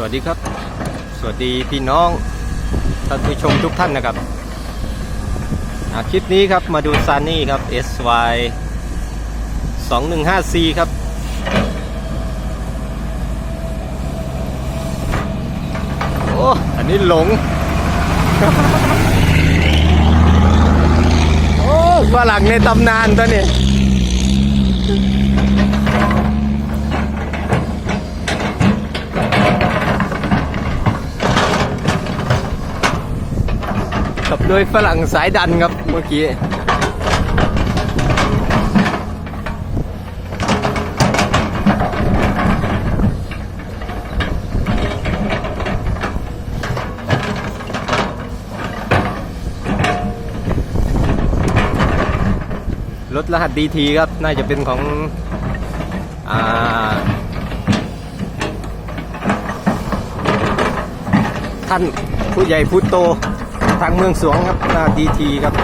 สวัสดีครับ สวัสดีพี่น้องท่านผู้ชมทุกท่านนะครับคลิปนี้ครับมาดูซานี่ครับ SY 215C ครับ โอ้ อันนี้หลง โอ้ฝรั่งในตำนานตัวนี้ โดยฝรั่งสายดันครับเมื่อกี้รถรหัสดีทีครับ น่าจะเป็นของอ่าท่านผู้ใหญ่ผู้โต ทางเมืองสวงครับหน้าดีทีครับ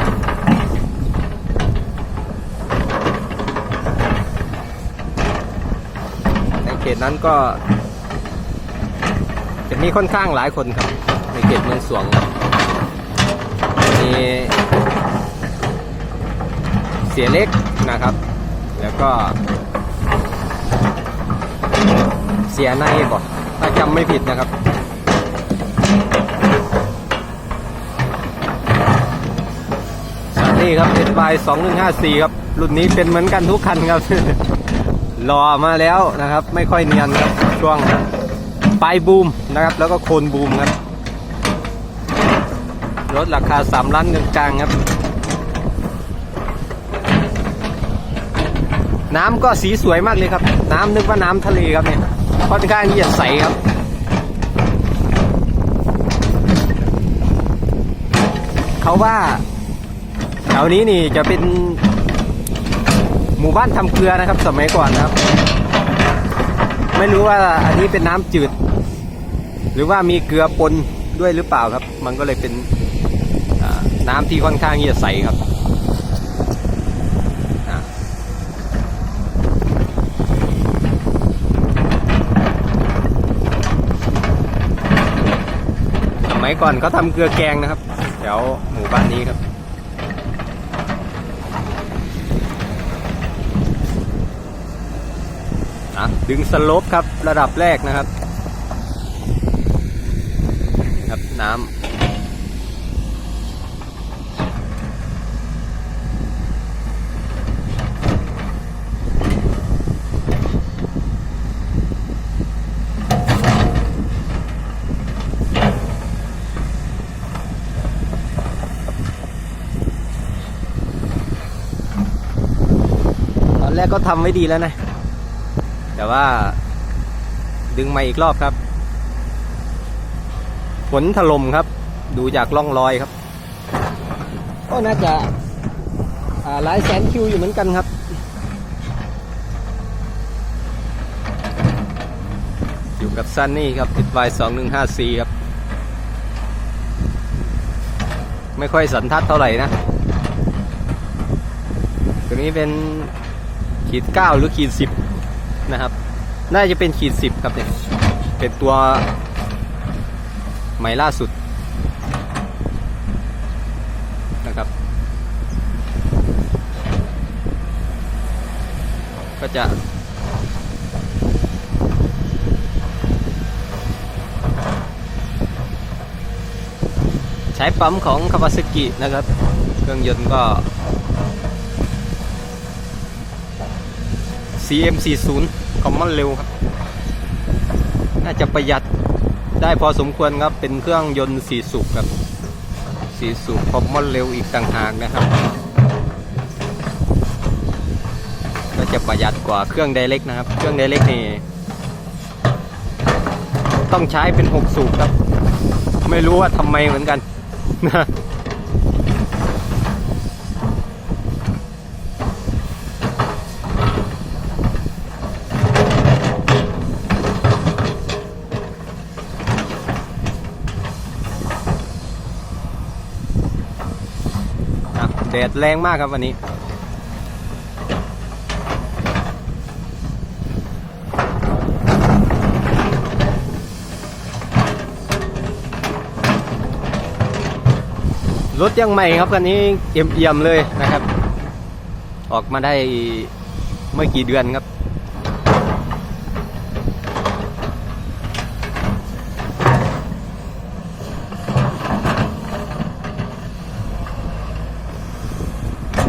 ในเขตนั้นก็จะมีค่อนข้างหลายคนครับ ในเขตเมืองสวงมีเสียเล็กนะครับ แล้วก็เสียในบอกถ้าจำไม่ผิดนะครับ นี่ครับ s y 2154ครับ รุ่นนี้เป็นเหมือนกันทุกคันครับรอมาแล้วนะครับ ไม่ค่อยเนียนครับช่วงปลายบูมนะครับ แล้วก็โคนบูมครับรถราคา3ล้านกลางๆครับ น้ำก็สีสวยมากเลยครับ น้ำนึกว่าน้ำทะเลครับเนี่ยค่อนข้างที่จะใสครับเขาว่า ถวนี้นี่จะเป็นหมู่บ้านทำเกลือนะครับ สมัยก่อนนะครับ ไม่รู้ว่าอันนี้เป็นน้ำจืด หรือว่ามีเกลือปนด้วยหรือเปล่าครับ มันก็เลยเป็นน้ำที่ค่อนข้างที่จะใสครับสมัยก่อนเขาทำเกลือแกงนะครับ แถวหมู่บ้านนี้ครับ อะดึงสลปครับระดับแรกนะครับครับน้ำตอนแรกก็ทำไว้ดีแล้วนะ แต่ว่าดึงมาอีกรอบครับ ฝนถล่มครับ ดูจากร่องรอยครับ ก็น่าจะาหลายแสนคิวอยู่เหมือนกันครับ อยู่กับซันนี่ครับติดไวสองหนึ่งห้าีครับ ไม่ค่อยสันทัดเท่าไหร่นะ ตัวนี้เป็นขีดเก้าหรือขีดสิบ นะครับ น่าจะเป็นขีดสิบครับเนี่ย เป็นตัวใหม่ล่าสุดนะครับ ก็จะใช้ปั๊มของคาวาซ a กินะครับ เครื่องยนต์ก็ CM40 คอมมอนเร็วครับ น่าจะประหยัดได้พอสมควรครับ เป็นเครื่องยนต์สี่สูบครับสี่สูบคอมมอนเร็วอีกต่างหากนะครับ ก็จะประหยัดกว่าเครื่องไดเล็กนะครับ เครื่องไดเล็กนี่ต้องใช้เป็นหกสูบครับ ไม่รู้ว่าทำไมเหมือนกันครั แดดแรงมากครับวันนี้ รถยังใหม่ครับวันนี้เอี่ยมๆเลยนะครับ ออกมาได้ไม่กี่เดือนครับ